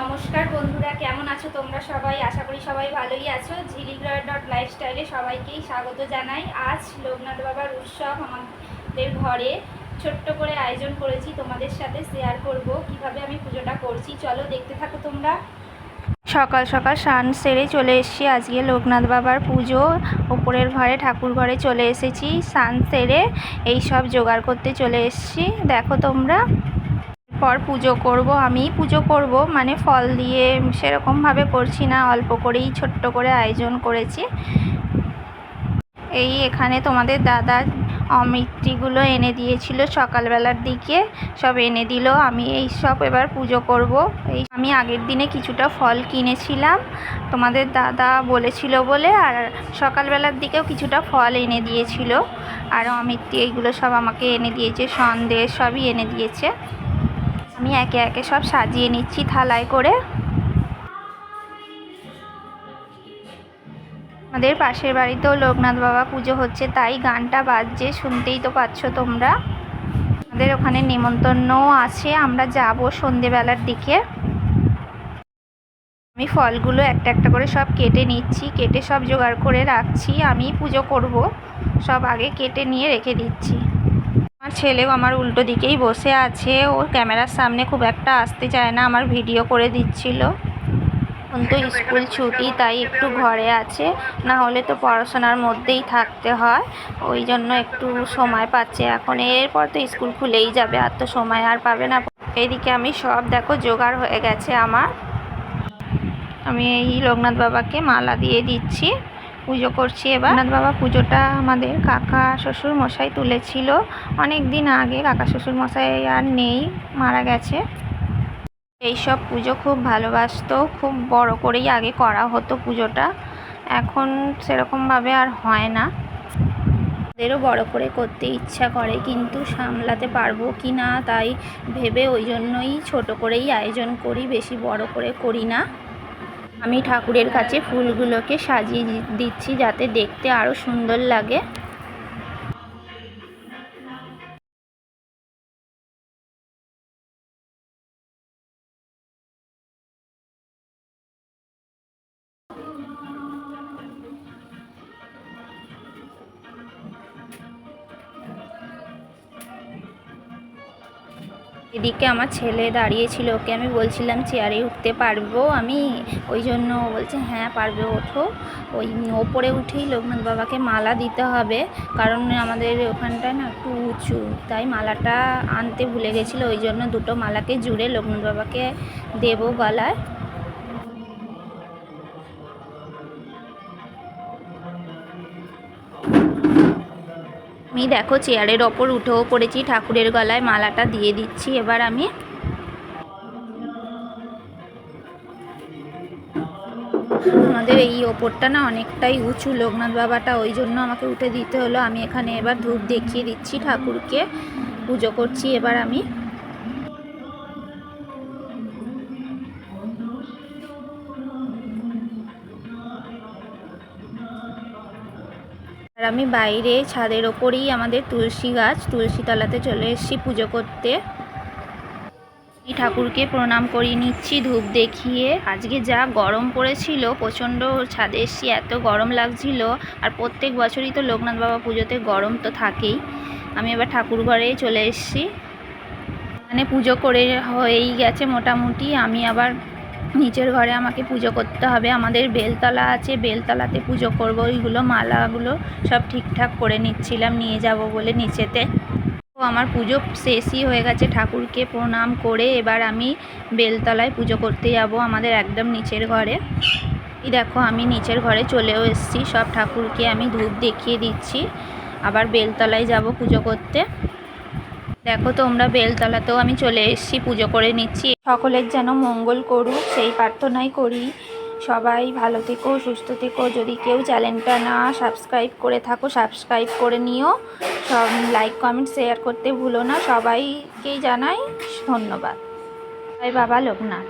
নমস্কার বন্ধুরা, কেমন আছো তোমরা সবাই? আশা করি সবাই ভালোই আছো। ঝিলিগ্রয় ডট লাইফস্টাইলে সবাইকেই স্বাগত জানাই। আজ লোকনাথ বাবার উৎসব আমাদের ঘরে। ছোট্ট করে আয়োজন করেছি, তোমাদের সাথে শেয়ার করব। কীভাবে আমি পুজোটা করছি, চলো দেখতে থাকো তোমরা। সকাল সকাল স্নান সেরে চলে এসেছি আজকে লোকনাথ বাবার পুজো। ওপরের ঘরে, ঠাকুর ঘরে চলে এসেছি। স্নান সেরে এই সব জোগাড় করতে চলে এসেছি। দেখো তোমরা। পর পুজো করব আমি পুজো করব। মানে ফল দিয়ে সেরকমভাবে করছি না, অল্প করেই ছোট্ট করে আয়োজন করেছি। এই এখানে তোমাদের দাদা অমৃতিগুলো এনে দিয়েছিল সকালবেলার দিকে, সব এনে দিল, আমি এই সব এবার পুজো করব। এই আমি আগের দিনে কিছুটা ফল কিনেছিলাম, তোমাদের দাদা বলেছিল বলে, আর সকালবেলার দিকেও কিছুটা ফল এনে দিয়েছিল। আর অমৃতি এইগুলো সব আমাকে এনে দিয়েছে, সন্দেশ সবই এনে দিয়েছে। আমি একে একে সব সাজিয়ে নিচ্ছি থালায় করে। আমাদের পাশের বাড়িতেও লোকনাথ বাবা পুজো হচ্ছে, তাই গানটা বাজছে, শুনতেই তো পাচ্ছ তোমরা। আমাদের ওখানে নেমন্তন্নও আছে, আমরা যাব সন্ধেবেলার দিকে। আমি ফলগুলো একটা একটা করে সব কেটে নিচ্ছি, কেটে সব জোগাড় করে রাখছি, আমি পুজো করব। সব আগে কেটে নিয়ে রেখে দিচ্ছি। আমার ছেলেও আমার উল্টো দিকেই বসে আছে। ও ক্যামেরার সামনে খুব একটা আসতে চায় না, আমার ভিডিও করে দিচ্ছিল। এখন তো স্কুল ছুটি, তাই একটু ঘরে আছে। না হলে তো পড়াশোনার মধ্যেই থাকতে হয়। ওই জন্য একটু সময় পাচ্ছে এখন। এরপর তো স্কুল খুলেই যাবে, আর তো সময় আর পাবে না। এইদিকে আমি সব দেখো, জোগাড় হয়ে গেছে আমার। আমি এই লোকনাথ বাবাকে মালা দিয়ে দিচ্ছি। পুজো করছি এবার। লোকনাথ বাবা পুজোটা আমাদের কাকা, শ্বশুর মশাই তুলেছিল। অনেক দিন আগে কাকা, শ্বশুর মশাই আর নেই, মারা গেছে। এইসব পুজো খুব ভালোবাসতো, খুব বড় করেই আগে করা হতো পুজোটা। এখন সেরকমভাবে আর হয় না। ওদেরও বড় করে করতে ইচ্ছা করে, কিন্তু সামলাতে পারব কি না তাই ভেবে ওই জন্যই ছোট করেই আয়োজন করি, বেশি বড় করে করি না। আমি ঠাকুরের কাছে ফুলগুলোকে সাজিয়ে দিচ্ছি যাতে দেখতে আরও সুন্দর লাগে। এদিকে আমার ছেলে দাঁড়িয়েছিল, ওকে আমি বলছিলাম, চেয়ারে উঠতে পারব আমি? ওই জন্য বলছে হ্যাঁ পারবে, ওঠো। ওই ওপরে উঠেই লোকনাথ বাবাকে মালা দিতে হবে, কারণ আমাদের ওখানটায় না একটু উঁচু, তাই মালাটা আনতে ভুলে গেছিল, ওই জন্য দুটো মালাকে জুড়ে লোকনাথ বাবাকে দেবো গলায়। আমি দেখো চেয়ারের ওপর উঠেও পড়েছি, ঠাকুরের গলায় মালাটা দিয়ে দিচ্ছি, এবার আমি আমাদের এই ওপরটা না অনেকটাই উঁচু, লোকনাথ বাবাটা ওই জন্য আমাকে উঠে দিতে হলো, আমি এখানে এবার ধূপ দেখিয়ে দিচ্ছি ঠাকুরকে, পুজো করছি, এবার আমি আর আমি বাইরে ছাদের ওপরেই আমাদের তুলসী গাছ, তুলসী তলাতে চলে এসেছি পুজো করতে। ঠাকুরকে প্রণাম করিয়ে নিচ্ছি, ধূপ দেখিয়ে। আজকে যা গরম পড়েছিল, প্রচণ্ড ছাদে এসেছি, এত গরম লাগছিল। আর প্রত্যেক বছরই তো লোকনাথ বাবা পুজোতে গরম তো থাকেই। আমি এবার ঠাকুর ঘরে চলে এসেছি। মানে পুজো করে হয়েই গেছে মোটামুটি। আমি আবার নিচের ঘরে আমাকে পুজো করতে হবে। আমাদের বেলতলা আছে, বেলতলাতে পুজো করব। ওইগুলো, মালাগুলো সব ঠিকঠাক করে নিচ্ছিলাম, নিয়ে যাব বলে নিচেতে। তো আমার পুজো শেষই হয়ে গেছে। ঠাকুরকে প্রণাম করে এবার আমি বেলতলায় পুজো করতে যাব আমাদের একদম নিচের ঘরে। দেখো, আমি নিচের ঘরে চলেও এসেছি। সব ঠাকুরকে আমি ধূপ দেখিয়ে দিচ্ছি। আবার বেলতলায় যাব পুজো করতে। দেখো তোমরা বেলতলাতেও আমি চলে এসেছি, পুজো করে নিচ্ছি। সকলের যেন মঙ্গল করুক, সেই প্রার্থনাই করি। সবাই ভালো থেকো, সুস্থ থেকো। যদি কেউ চ্যানেলটা না সাবস্ক্রাইব করে থাকো, সাবস্ক্রাইব করে নিও। সব লাইক, কমেন্ট, শেয়ার করতে ভুলো না। সবাইকেই জানাই ধন্যবাদ। বাবা লোকনাথ।